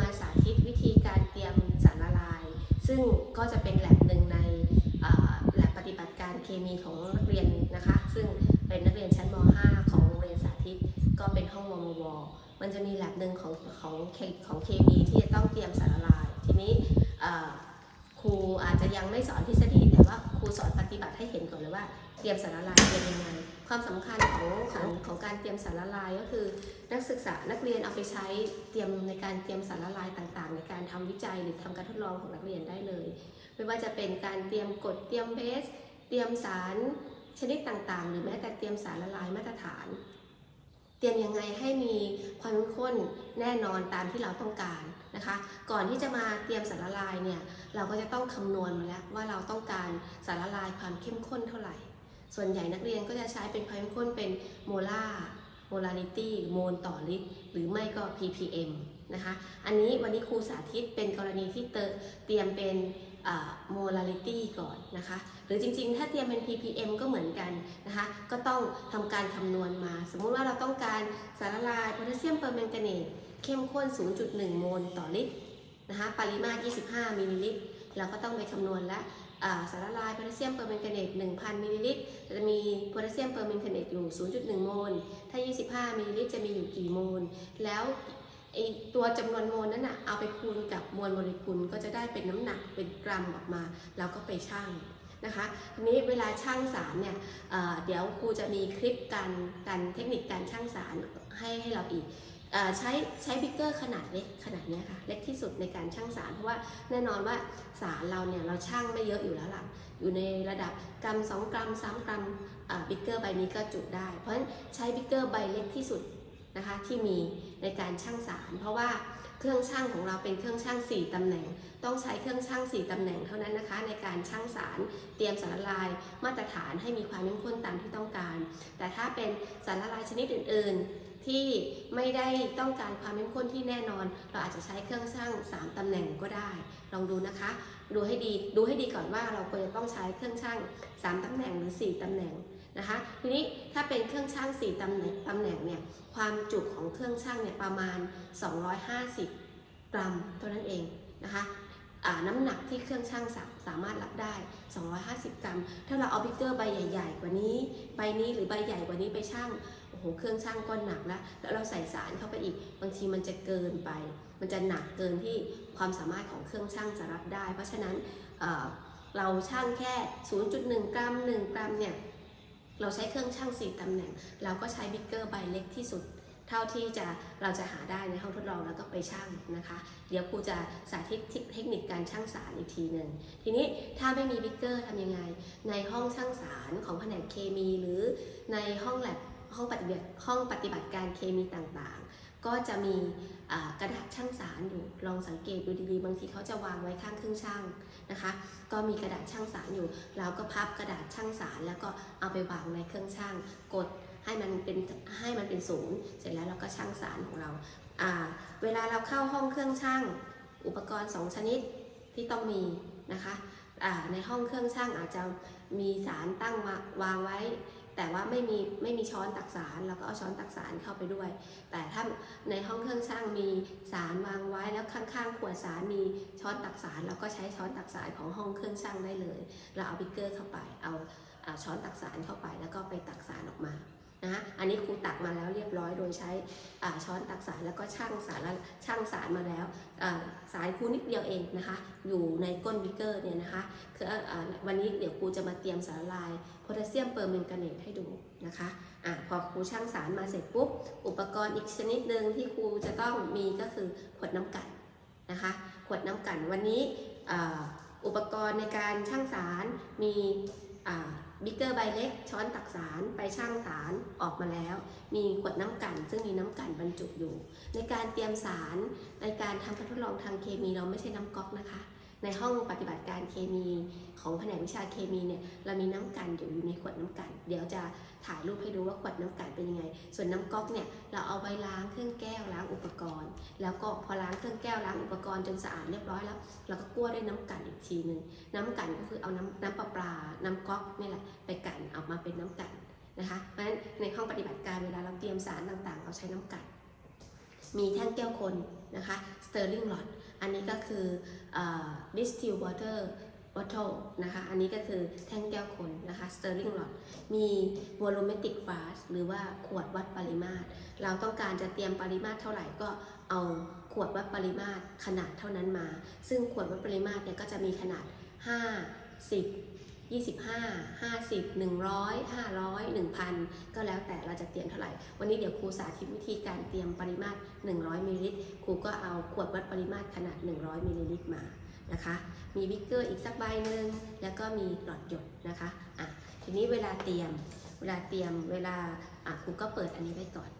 มาสาธิตวิธีการเตรียมสารละลาย ซึ่งก็จะเป็นแลบหนึ่งในเอ่อแลบปฏิบัติการเคมีของนักเรียนนะคะ ซึ่งเป็นนักเรียนชั้นม .5 ของโรงเรียนสาธิต ก็เป็นห้องวมวมันจะมีแลบหนึ่งของของเคของเคมีที่จะต้องเตรียมสารละลาย ทีนี้ครูอาจจะยังไม่สอนทฤษฎีแต่ว่าครูสอนปฏิบัติให้เห็นก่อนเลยว่าเตรียมสารละลายเป็นยังไง ความสำคัญของของของการเตรียมสารละลายก็คือนักศึกษานักเรียนเอาไปใช้เตรียมในการเตรียมสารละลายต่างๆ ในการทำวิจัยหรือทำการทดลองของนักเรียนได้เลย ไม่ว่าจะเป็นการเตรียมกรดเตรียมเบส เตรียมสารชนิดต่างๆ หรือแม้แต่เตรียมสารละลายมาตรฐาน เตรียมยังไงให้มีความเข้มข้นแน่นอนตามที่เราต้องการนะคะ ก่อนที่จะมาเตรียมสารละลายเนี่ยเราก็จะต้องคำนวณมาแล้วว่าเราต้องการสารละลายความเข้มข้นเท่าไหร่ ส่วนใหญ่นักเรียนก็จะใช้เป็นความเข้มข้นเป็นโมลาร์ molarity โมลต่อลิตร หรือไม่ก็ ppm นะคะ อันนี้วันนี้ครูสาธิตเป็นกรณีที่เตเตรียมเป็นโมลาริตี้ก่อนนะคะ หรือจริงๆ ถ้าเตรียมเป็น ppm ก็เหมือนกันนะคะ ก็ต้องทำการคำนวณมา สมมุติว่าเราต้องการสารละลายโพแทสเซียมเปอร์แมงกาเนตเข้มข้น 0.1 โมลต่อลิตรนะคะ ปริมาตร 25 มิลลิลิตร เราก็ต้องไปคำนวณและ สารละลายโพแทสเซียมเปอร์แมงกาเนต1,000มิลลิลิตรจะมีโพแทสเซียมเปอร์แมงกาเนตอยู่ 0.1 โมล ถ้า 25มิลลิลิตรจะมีอยู่กี่โมล แล้วไอตัวจำนวนโมลนั้นนะเอาไปคูณกับมวลโมเลกุลก็จะได้เป็นน้ำหนักเป็นกรัมออกมา แล้วก็ไปชั่งนะคะทีนี้เวลาชั่งสารเนี่ยเเดี๋ยวครูจะมีคลิปการการเทคนิคการชั่งสารให้ให้เราอีก ใช้ใช้บิ๊กเกอร์ขนาดเล็กขนาดนี้ค่ะเล็กที่สุดในการชั่งสารเพราะว่าแน่นอนว่าสารเราเนี่ยเราชั่งไม่เยอะอยู่แล้วล่ะอยู่ในระดับกรัม 2 กรัม 3 กรัมบิ๊กเกอร์ใบนี้ก็จุได้ เพราะฉะนั้นใช้บิ๊กเกอร์ใบเล็กที่สุดนะคะที่มีในการชั่งสาร เพราะว่าเครื่องชั่งของเราเป็นเครื่องชั่ง 4 ตำแหน่ง ต้องใช้เครื่องชั่ง 4 ตำแหน่งเท่านั้นนะคะ ในการชั่งสารเตรียมสารละลายมาตรฐานให้มีความเข้มข้นตามที่ต้องการ แต่ถ้าเป็นสารละลายชนิดอื่น ๆ ที่ไม่ได้ต้องการความเข้มข้นที่แน่นอน เราอาจจะใช้เครื่องชั่ง3 ตำแหน่งก็ได้ ลองดูนะคะ ดูให้ดีดูให้ดีก่อนว่าเราควรจะต้องใช้เครื่องชั่ง3 ตำแหน่งหรือ 4 ตำแหน่งนะคะทีนี้ถ้าเป็นเครื่องชั่ง4 ตำแหน่งตำแหน่งเนี่ยความจุของเครื่องชั่งเนี่ยประมาณ 250 กรัมเท่านั้นเองนะคะน้ำหนักที่เครื่องชั่งสาสามารถรับได้ 250 กรัม ถ้าเราเอาบิ๊กเกอร์ใบใหญ่ ๆ กว่านี้ ใบนี้หรือใบใหญ่กว่านี้ไปชั่ง โอ้โหเครื่องชั่งก็หนักแล้วแล้วเราใส่สารเข้าไปอีก บางทีมันจะเกินไป มันจะหนักเกินที่ความสามารถของเครื่องชั่งจะรับได้ เพราะฉะนั้นเเราชั่งแค่ 0.1 กรัม 1 กรัมเนี่ยเราใช้เครื่องชั่ง4ตำแหน่ง เราก็ใช้บิ๊กเกอร์ใบเล็กที่สุด เท่าที่จะเราจะหาได้ในห้องทดลองแล้วก็ไปชั่งนะคะ เดี๋ยวครูจะสาธิตเทคนิคการชั่งสารอีกทีหนึ่งทีนี้ถ้าไม่มีบิ๊กเกอร์ทำยังไง ในห้องชั่งสารของแผนกเคมี หรือในห้องแลบ ห้องปฏิบัติห้องปฏิบัติการเคมีต่างๆ ก็จะมีกระดาษชั่งสารอยู่ ลองสังเกตดูดีๆ บางทีเขาจะวางไว้ข้างเครื่องชั่งนะคะ ก็มีกระดาษชั่งสารอยู่ เราก็พับกระดาษชั่งสารแล้วก็เอาไปวางในเครื่องชั่งกดให้มันเป็นให้มันเป็นศูนย์ เสร็จแล้วเราก็ชั่งสารของเรา เวลาเราเข้าห้องเครื่องชั่งอุปกรณ์ 2 ชนิดที่ต้องมีนะคะในห้องเครื่องชั่งอาจจะมีสารตั้งวาวางไว้ แต่ว่าไม่มีไม่มีช้อนตักสารเราก็เอาช้อนตักสารเข้าไปด้วย แต่ถ้าในห้องเครื่องช่างมีสารวางไว้แล้วข้างๆขวดสารมีช้อนตักสารเราก็ใช้ช้อนตักสารของห้องเครื่องช่างได้เลย เราเอาบิ๊กเกอร์เข้าไปเอาเอาช้อนตักสารเข้าไปแล้วก็ไปตักสารออกมา ใช้อ่าช้อนตักสารแล้วก็ช่างสารช่างสารมาแล้วอ่าสารครูนิดเดียวเองนะคะ อยู่ในก้นบิกเกอร์เนี่ยนะคะคืออ่าวันนี้เดี๋ยวครูจะมาเตรียมสารละลายโพแทสเซียมเปอร์แมงกาเนตให้ดูนะคะอะพอครูช่างสารมาเสร็จปุ๊บ อุปกรณ์อีกชนิดหนึ่งที่ครูจะต้องมีก็คือขวดน้ำกันนะคะขวดน้ำกันวันนี้อ่าอุปกรณ์ในการช่างสารมี บิ๊กเกอร์ใบเล็ก ช้อนตักสารไปช่างสารออกมาแล้ว มีขวดน้ำกันซึ่งมีน้ำกันบรรจุอยู่ ในการเตรียมสารในการทำการทดลองทางเคมีเราไม่ใช่น้ำก๊อกนะคะ ในห้องปฏิบัติการเคมีของแผนกวิชาเคมีเนี่ยเรามีน้ำกันอยู่อยู่ในขวดน้ำกัน เดี๋ยวจะถ่ายรูปให้ดูว่าขวดน้ำกันเป็นยังไง ส่วนน้ำก๊อกเนี่ยเราเอาไว้ล้างเครื่องแก้วล้างอุปกรณ์ แล้วก็พอล้างเครื่องแก้วล้างอุปกรณ์จนสะอาดเรียบร้อยแล้ว เราก็กั้วด้วยน้ำกันอีกทีหนึ่งน้ำกันก็คือเอาน้ำน้ำประปลาน้ำก๊อกนี่แหละไปกันออกมาเป็นน้ำกันนะคะเพราะฉะนั้นในห้องปฏิบัติการเวลาเราเตรียมสารต่างๆ เราใช้น้ำกันมีแท่งแก้วคนนะคะ Sterling Rod อันนี้ก็คือเอันนี้ก็คือ Distill Water Bottle นะคะ อันนี้ก็คือแท่งแก้วคนนะคะ Sterling Rod มี Volumetric Flask หรือว่าขวดวัดปริมาตร เราต้องการจะเตรียมปริมาตรเท่าไหร่ก็เอาขวดวัดปริมาตรขนาดเท่านั้นมา ซึ่งขวดวัดปริมาตรเนี่ยก็จะมีขนาด 5 10 25 50 100 500 1,000 ก็แล้วแต่เราจะเตรียมเท่าไหร่ วันนี้เดี๋ยวครูสาธิตวิธีการเตรียมปริมาตร 100มิลลิลิตร ครูก็เอาขวดวัดปริมาตรขนาด 100มิลลิลิตรมา นะคะ มีวิกเกอร์อีกสักใบหนึ่ง แล้วก็มีหลอดหยดนะคะ อะ ทีนี้เวลาเตรียม เวลาเตรียม เวลา อะ ครูก็เปิดอันนี้ไว้ก่อน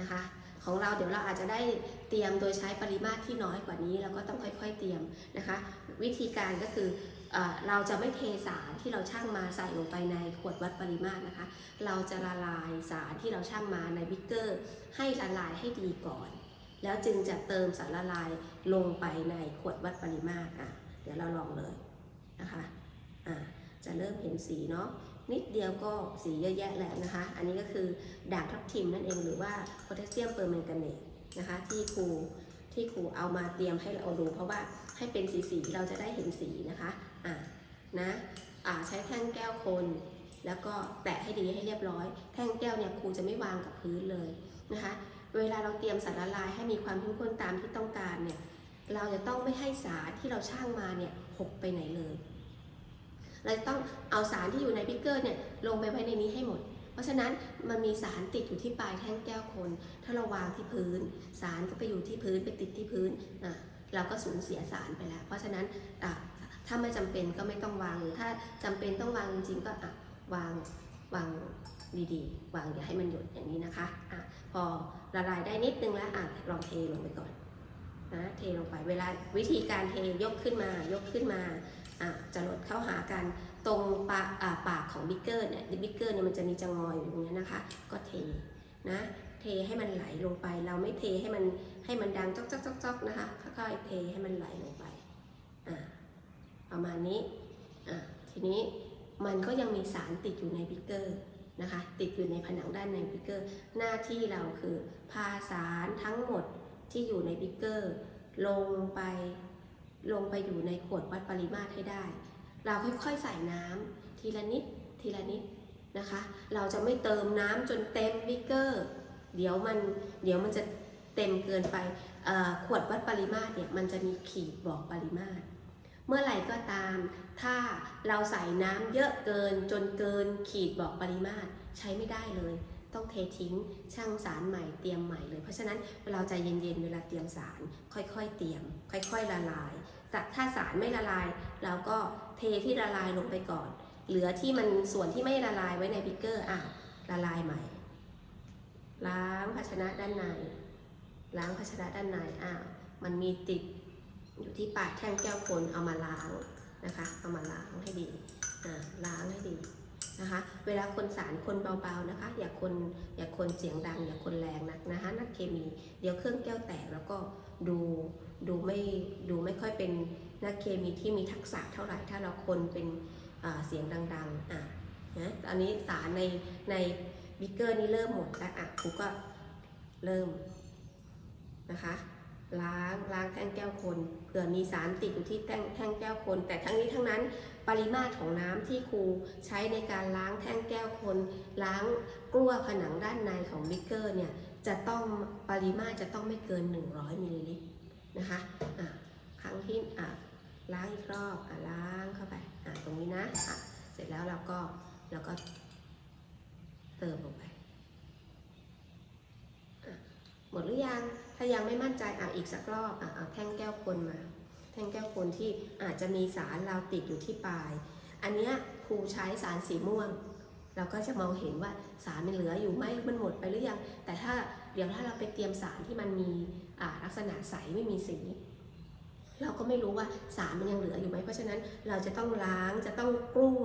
นะคะของเราเดี๋ยวเราอาจจะได้เตรียมโดยใช้ปริมาตรที่น้อยกว่านี้ เราก็ต้องค่อยๆเตรียมนะคะ วิธีการก็คือ เราจะไม่เทสารที่เราชั่งมาใส่ลงไปในขวดวัดปริมาตรนะคะ เราจะละลายสารที่เราชั่งมาในบิ๊กเกอร์ ให้ละลายให้ดีก่อน แล้วจึงจะเติมสารละลายลงไปในขวดวัดปริมาตรอะเดี๋ยวเราลองเลยนะคะอะจะเริ่มเห็นสีเนาะนิดเดียวก็สีเยอะแยะแหละนะคะ อันนี้ก็คือด่างทับทิมนั่นเองหรือว่าโพแทสเซียมเปอร์แมงกาเนตนะคะที่ครูที่ครูเอามาเตรียมให้เราดูเพราะว่าให้เป็นสีสีๆเราจะได้เห็นสีนะคะ อะนะอะใช้แท่งแก้วคน แล้วก็แตะให้ดีให้เรียบร้อย แท่งแก้วเนี่ยครูจะไม่วางกับพื้นเลยนะคะ เวลาเราเตรียมสารละลายให้มีความเข้มข้นตามที่ต้องการเนี่ยเราจะต้องไม่ให้สารที่เราช่างมาเนี่ยหกไปไหนเลย เราจะต้องเอาสารที่อยู่ในบิ๊กเกอร์เนี่ยลงไปไว้ในนี้ให้หมด เพราะฉะนั้นมันมีสารติดอยู่ที่ปลายแท่งแก้วคน ถ้าเราวางที่พื้น สารก็ไปอยู่ที่พื้นไปติดที่พื้นอะเราก็สูญเสียสารไปแล้ว เพราะฉะนั้นอะ ถ้าไม่จำเป็นก็ไม่ต้องวางหรือถ้าจำเป็นต้องวางจริงๆก็อะวางวางดีๆ วางอย่าให้มันหยดอย่างนี้นะคะอะพอละลายได้นิดนึงแล้วอะลองเทลงไปก่อนนะเทลงไปเวลาวิธีการเทยกขึ้นมายกขึ้นมาอะจะลดเข้าหากันตรงปากอ่าปากของบิ๊กเกอร์เนี่ยบิ๊กเกอร์เนี่ยมันจะมีจงอยอยู่ตรงนี้นะคะ ก็เทนะเทให้มันไหลลงไป เราไม่เทให้มันให้มันดังจอกจอกจอกจอกนะคะค่อยๆเทให้มันไหลลงไปอะ ประมาณนี้อะทีนี้มันก็ยังมีสารติดอยู่ในบิกเกอร์นะคะติดอยู่ในผนังด้านในบิกเกอร์ หน้าที่เราคือพาสารทั้งหมดที่อยู่ในบิกเกอร์ลงไปลงไปอยู่ในขวดวัดปริมาตรให้ได้ เราค่อยๆใส่น้ำทีละนิดทีละนิดนะคะ เราจะไม่เติมน้ำจนเต็มบิกเกอร์ เดี๋ยวมันเดี๋ยวมันจะเต็มเกินไปขวดวัดปริมาตรเนี่ยมันจะมีขีดบอกปริมาตร เมื่อไหร่ก็ตาม ถ้าเราใส่น้ำเยอะเกินจนเกินขีดบอกปริมาตรใช้ไม่ได้เลย ต้องเททิ้งช่างสารใหม่เตรียมใหม่เลย เพราะฉะนั้นเราใจเย็นๆเวลาเตรียมสารค่อยๆเตรียม ค่อยๆละลายแต่ถ้าสารไม่ละลาย เราก็เทที่ละลายลงไปก่อน เหลือที่มันส่วนที่ไม่ละลายไว้ในบิกเกอร์อะละลายใหม่ ล้างภาชนะด้านใน ล้างภาชนะด้านในอะมันมีติด อยู่ที่ปากแท่งแก้วคนเอามาล้างนะคะ เอามาล้างให้ดีอะล้างให้ดีนะคะ เวลาคนสารคนเบาๆนะคะ อย่าคนอย่าคนเสียงดัง อย่าคนแรงนักนะคะนักเคมีเดี๋ยวเครื่องแก้วแตกแล้วก็ดูดูไม่ดูไม่ค่อยเป็นนักเคมีที่มีทักษะเท่าไหร่ถ้าเราคนเป็นเสียงดังๆอะนะตอนนี้สารในในบิ๊กเกอร์นี่เริ่มหมดแล้วอะครูก็เริ่มนะคะ ล้างล้างแท่งแก้วคนเผื่อมีสารติดอยู่ที่แท่งแท่งแก้วคน แต่ทั้งนี้ทั้งนั้นปริมาตรของน้ำที่ครูใช้ในการล้างแท่งแก้วคน ล้างกลั้วผนังด้านในของบิ๊กเกอร์เนี่ยจะต้องปริมาตรจะต้องไม่เกิน 100มิลลิลิตรนะคะะครั้งที่ล้างอีกรอบอล้างเข้าไปตรงนี้นะะเสร็จแล้วเราก็เราก็เติมลงไปอะห มดหรือยัง ถ้ายังไม่มั่นใจอะอีกสักรอบอะเอาแท่งแก้วคนมา แท่งแก้วคนที่อาจจะมีสารเราติดอยู่ที่ปลาย อันเนี้ยครูใช้สารสีม่วง เราก็จะมองเห็นว่าสารมันเหลืออยู่ไหมมันหมดไปหรือยัง แต่ถ้าเดี๋ยวถ้าเราไปเตรียมสารที่มันมีลักษณะใสไม่มีสี เราก็ไม่รู้ว่าสารมันยังเหลืออยู่ไหมเพราะฉะนั้นเราจะต้องล้างจะต้องกลัว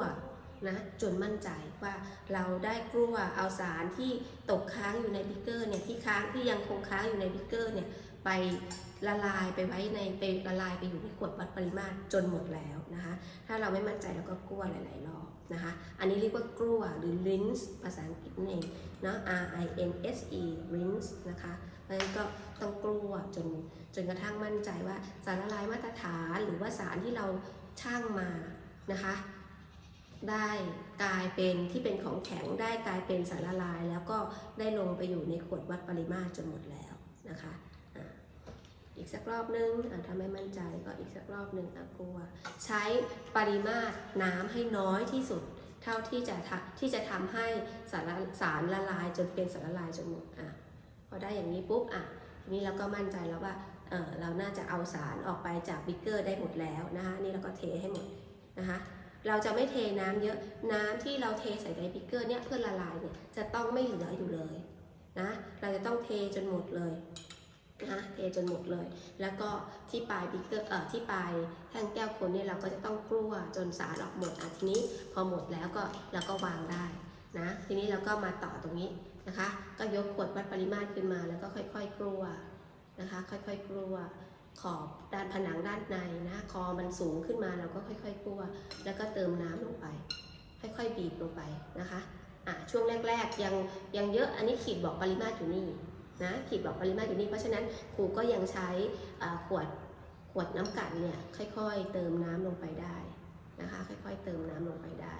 นะจนมั่นใจว่าเราได้กลัวเอาสารที่ตกค้างอยู่ในบิ๊กเกอร์เนี่ยที่ค้างที่ยังคงค้างอยู่ในบิ๊กเกอร์เนี่ยไปละลายไปไว้ในไปละลายไปอยู่ในขวดวัดปริมาตรจนหมดแล้วนะคะถ้าเราไม่มั่นใจเราก็กลัวหลาย ๆ รอบนะคะอันนี้เรียกว่ากลัวหรือ rinse ภาษาอังกฤษนั่นเองเนาะ R I N S E rinse นะคะภราะฉะนั้นก็ต้องกลัวจนจนกระทั่งมั่นใจว่าสารละลายมาตรฐานหรือว่าสารที่เราช่างมานะคะ ได้กลายเป็นที่เป็นของแข็งได้กลายเป็นสารละลาย แล้วก็ได้ลงไปอยู่ในขวดวัดปริมาตรจนหมดแล้วนะคะอีกสักรอบนึงถ้าไม่มั่นใจก็อีกสักรอบนึงอะกลัว ใช้ปริมาตรน้ำให้น้อยที่สุด เท่าที่จะที่จะทำให้สารสารละลายจนเป็นสารละลายจนหมดอะพอได้อย่างนี้ปุ๊บอะทีนี้เราก็มั่นใจแล้วว่าเออเราน่าจะเอาสารออกไปจากบิ๊กเกอร์ได้หมดแล้วนะคะนี่เราก็เทให้หมดนะคะ เราจะไม่เทน้ำเยอะน้ำที่เราเทใส่ในบิกเกอร์เนี่ยเพื่อละลายเนี่ยจะต้องไม่เหลืออยู่เลยนะเราจะต้องเทจนหมดเลยนะเทจนหมดเลย แล้วก็ที่ปลายบิกเกอร์เอ่อที่ปลายแท่งแก้วคนเนี่ยเราก็จะต้องกลัวจนสารออกหมดอะทีนี้พอหมดแล้วก็เราก็วางได้นะทีนี้เราก็มาต่อตรงนี้นะคะ ก็ยกขวดวัดปริมาตรขึ้นมาแล้วก็ค่อย ๆ กลัวนะคะ ค่อย ๆ กลัว ขอบด้านผนังด้านในนะคอมันสูงขึ้นมาเราก็ค่อยๆกลั้วแล้วก็เติมน้ำลงไป ค่อยๆบีบลงไปนะคะอะช่วงแรกๆยังยังเยอะอันนี้ขีดบอกปริมาตรอยู่นี่นะขีดบอกปริมาตรอยู่นี่เพราะฉะนั้นครูก็ยังใช้ขวดขวดน้ำกัดเนี่ยค่อยๆ เติมน้ำลงไปได้นะคะ ค่อยๆ เติมน้ำลงไปได้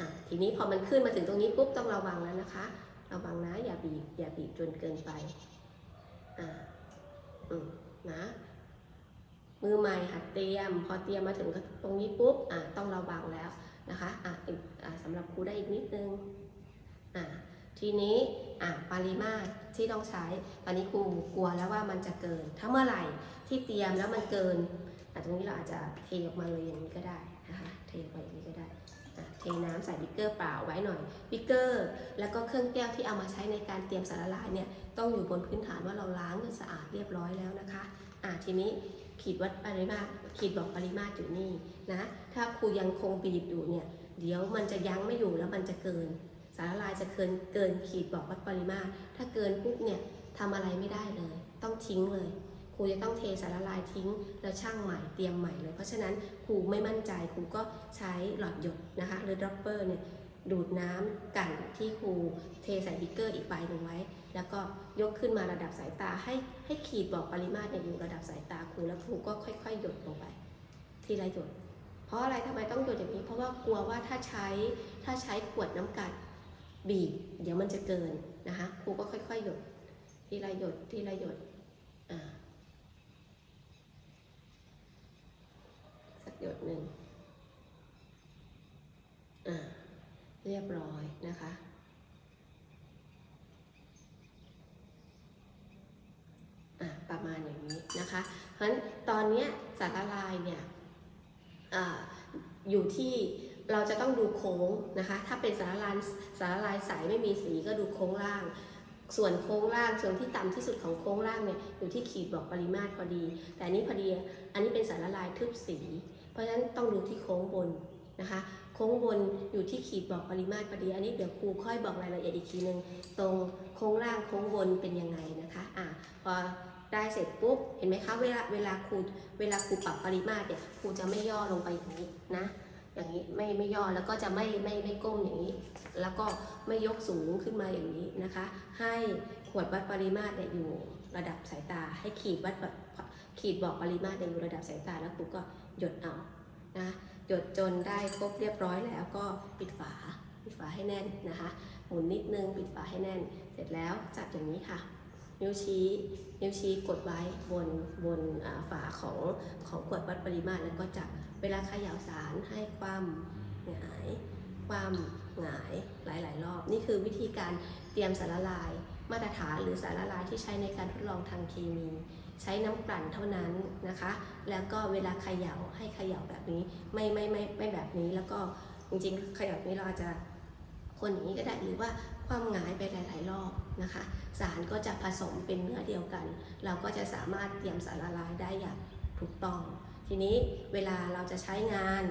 อะทีนี้พอมันขึ้นมาถึงตรงนี้ปุ๊บต้องระวังแล้วนะคะระวังนะอย่าบีบอย่าบีบจนเกินไปอ่าอืม นะ มือใหม่หัดเตรียม พอเตรียมมาถึงตรงนี้ปุ๊บอะต้องระวังแล้วนะคะอะอะสำหรับครูได้อีกนิดนึงอะทีนี้อะปริมาตรที่ต้องใช้ตอนนี้ครูกลัวแล้วว่ามันจะเกิน ถ้าเมื่อไหร่ที่เตรียมแล้วมันเกินอะตรงนี้เราอาจจะเทออกมาเลยอย่างนี้ก็ได้นะคะเทออกมาอย่างนี้ก็ได้ เทน้ำใส่บิ๊กเกอร์เปล่าไว้หน่อยบิ๊กเกอร์แล้วก็เครื่องแก้วที่เอามาใช้ในการเตรียมสารละลายเนี่ยต้องอยู่บนพื้นฐานว่าเราล้างจนสะอาดเรียบร้อยแล้วนะคะอะทีนี้ขีดวัดปริมาตรขีดบอกปริมาตรอยู่นี่นะถ้าครูยังคงบีบอยู่เนี่ยเดี๋ยวมันจะยั้งไม่อยู่แล้วมันจะเกิน สารละลายจะเกินเกินขีดบอกวัดปริมาตร ถ้าเกินปุ๊บเนี่ยทำอะไรไม่ได้เลย ต้องทิ้งเลย รูจะต้องเทสารละลายทิ้ง แล้วช่างใหม่เตรียมใหม่เลย เพราะฉะนั้นครูไม่มั่นใจครูก็ใช้หลอดหยดนะคะหรือดรอปเปอร์เนี่ยดูดน้ำกันที่ครูเทใส่บิ๊กเกอร์อีกใบหนึ่งไว้ แล้วก็ยกขึ้นมาระดับสายตาให้ให้ขีดบอกปริมาตรเนี่ยอยู่ระดับสายตาครูแล้วครูก็ค่อยๆ หยดลงไป ทีละหยด เพราะอะไรทำไมต้องหยดอย่างนี้ เพราะว่ากลัวว่าถ้าใช้ถ้าใช้ขวดน้ำกัดบีบเดี๋ยวมันจะเกินนะคะครูก็ค่อยๆ หยด ทีละหยดทีละหยดอ่าสัก หยดหนึ่งอ่าเรียบร้อยนะคะ ประมาณอย่างนี้นะคะ เพราะฉะนั้นตอนนี้สารละลายเนี่ยออยู่ที่เราจะต้องดูโค้งนะคะ ถ้าเป็นสารละลายสารละลายใสไม่มีสีก็ดูโค้งล่าง ส่วนโค้งล่างส่วนที่ต่ำที่สุดของโค้งล่างเนี่ยอยู่ที่ขีดบอกปริมาตรพอดี แต่นนี้พอดีอันนี้เป็นสารละลายทึบสี เพราะฉะนั้นต้องดูที่โค้งบนนะคะ โค้งบนอยู่ที่ขีดบอกปริมาตรพอดี อันนี้เดี๋ยวครูค่อยบอกรายละเอียดอีกทีนึงตรงโค้งล่างโค้งบนเป็นยังไงนะคะอะพอได้เสร็จปุ๊บเห็นไหมคะเวลาเวลาครูเวลาครูปรับปริมาตรเนี่ยครูจะไม่ย่อลงไปอย่างนี้นะอย่างนี้ไม่ไม่ย่อแล้วก็จะไม่ไม่ไม่ก้มอย่างนี้ แล้วก็ไม่ยกสูงขึ้นมาอย่างนี้นะคะ ให้ขวดวัดปริมาตรเนี่ยอยู่ระดับสายตาให้ขีดวัด ขีดบอกปริมาตรเนี่ยอยู่ระดับสายตาแล้วครูก็หยดเอานะหยดจนได้ครบเรียบร้อยแล้วก็ปิดฝาปิดฝาให้แน่นนะคะหมุนนิดนึงปิดฝาให้แน่น เสร็จแล้วจับอย่างนี้ค่ะ นิ้วชี้นิ้วชี้กดไว้บนบนฝาของของขวดวัดปริมาตรแล้วก็จับเวลาเขย่าสารให้ความหงายความ หงายหลาย ๆ รอบ นี่คือวิธีการเตรียมสารละลาย มาตรฐานหรือสารละลายที่ใช้ในการทดลองทางเคมี ใช้น้ำกลั่นเท่านั้นนะคะ แล้วก็เวลาเขย่าให้เขย่าแบบนี้ไม่ไม่ไม่ไม่แบบนี้แล้วก็จริงๆเขย่าแบบนี้เราอาจจะคนอย่างนี้ก็ได้หรือว่าความหงายไปหลาย ๆ รอบนะคะ สารก็จะผสมเป็นเนื้อเดียวกัน เราก็จะสามารถเตรียมสารละลายได้อย่างถูกต้อง ทีนี้เวลาเราจะใช้งาน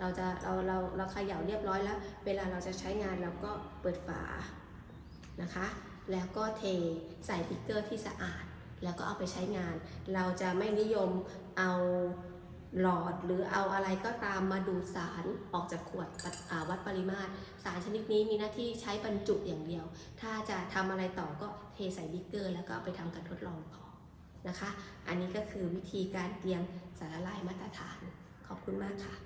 เราจะเราเราเราเขย่าเรียบร้อยแล้ว เวลาเราจะใช้งานเราก็เปิดฝานะคะ แล้วก็เทใส่บิ๊กเกอร์ที่สะอาด แล้วก็เอาไปใช้งาน เราจะไม่นิยมเอาหลอดหรือเอาอะไรก็ตามมาดูดสารออกจากขวดวัดปริมาตร สารชนิดนี้มีหน้าที่ใช้บรรจุอย่างเดียว ถ้าจะทำอะไรต่อก็เทใส่บิ๊กเกอร์ แล้วก็เอาไปทำการทดลองต่อนะคะ อันนี้ก็คือวิธีการเตรียมสารละลายมาตรฐาน ขอบคุณมากค่ะ